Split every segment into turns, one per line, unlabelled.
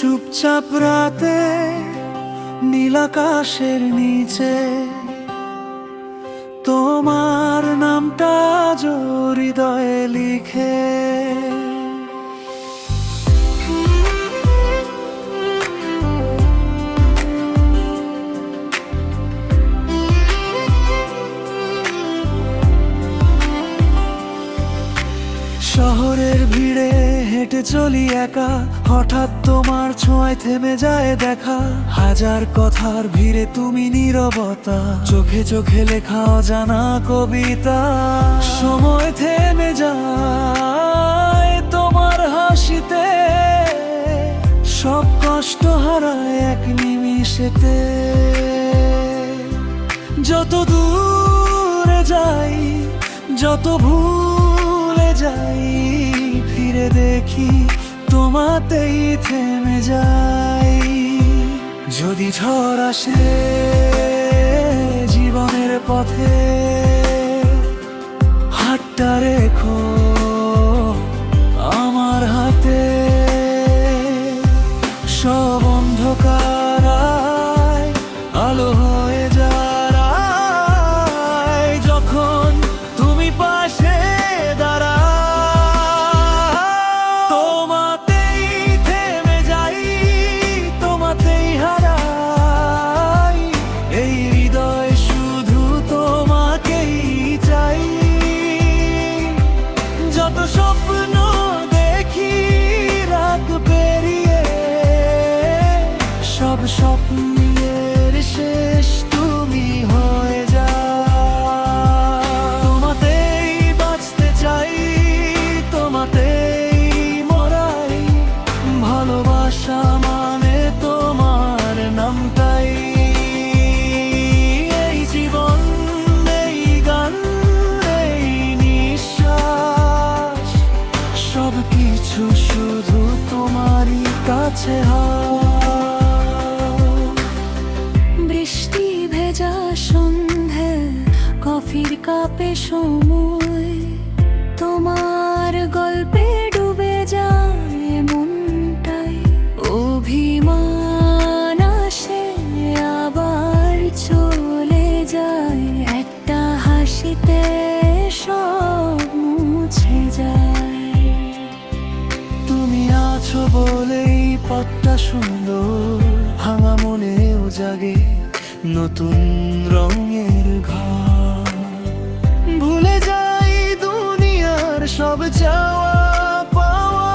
চুপচাপ রাতে নীলাকাশের নিচে। তোমার নামটা জোর হৃদয়ে লিখে। হেঁটে চলি একা, হঠাৎ তোমার ছোঁয়ায় থেমে যায় দেখা। হাজার কথার ভিড়ে তুমি নীরবতা, চোখে চোখে লেখা জানা কবিতা। সময় থেমে যায় তোমার হাসিতে, সব কষ্ট হারায় এক নিমিষেতে। যত দূরে যাই, যত ভুলে যাই ফিরে দেখি তোমাতেই থেমে যাই। যদি ঝড় আসে জীবনের পথে হাতটা রেখো। স্বপ্নের শেষ তুমি হয়ে যাও। তোমাতেই বাঁচতে চাই, তোমাতেই মরাই। ভালোবাসা মানে তোমার নামটাই। এই জীবন, এই গান, এই নিঃশ্বাস। সব কিছু শুধু তোমারই কাছে হয়।
কাপে সময়, তোমার গল্পে ডুবে যায় মনটাই। অভিমান আসে, আবার চলে যায়। একটা হাসিতে সব মুছে যায়।
তুমি আছো বলেই পথটা সুন্দর, ভাঙা মনেও জাগে নতুন রঙের ঘর। সব চাওয়া পাওয়া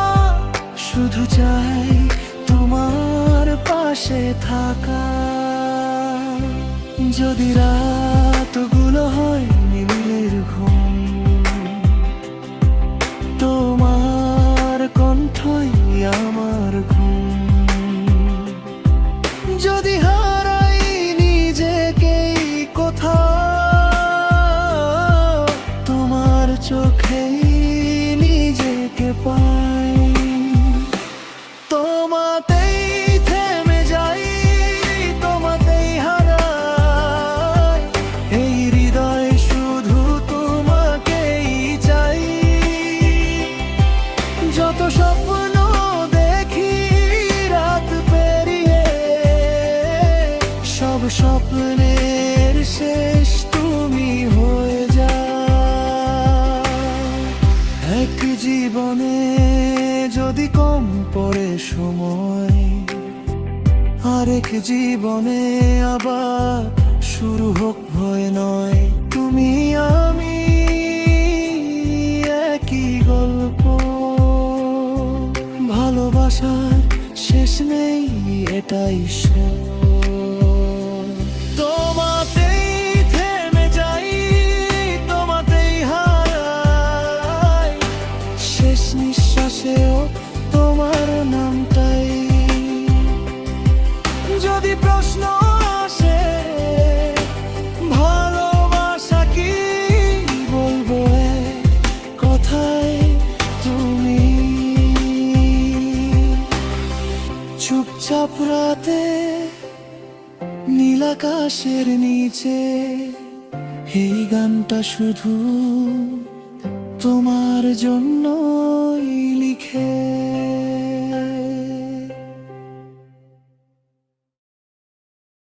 শুধু চাই তোমার পাশে থাকা। যদি রাতগুলো হয় 花。এক জীবনে যদি কম পড়ে সময়, আরেক জীবনে আবার শুরু হোক ভয় নয় তুমি, আমি একই গল্প ভালোবাসার শেষ নেই, এটাই সত্য। চুপচাপ রাতে নীলাকাশের নিচে এই গানটা শুধু তোমার জন্যই লিখে।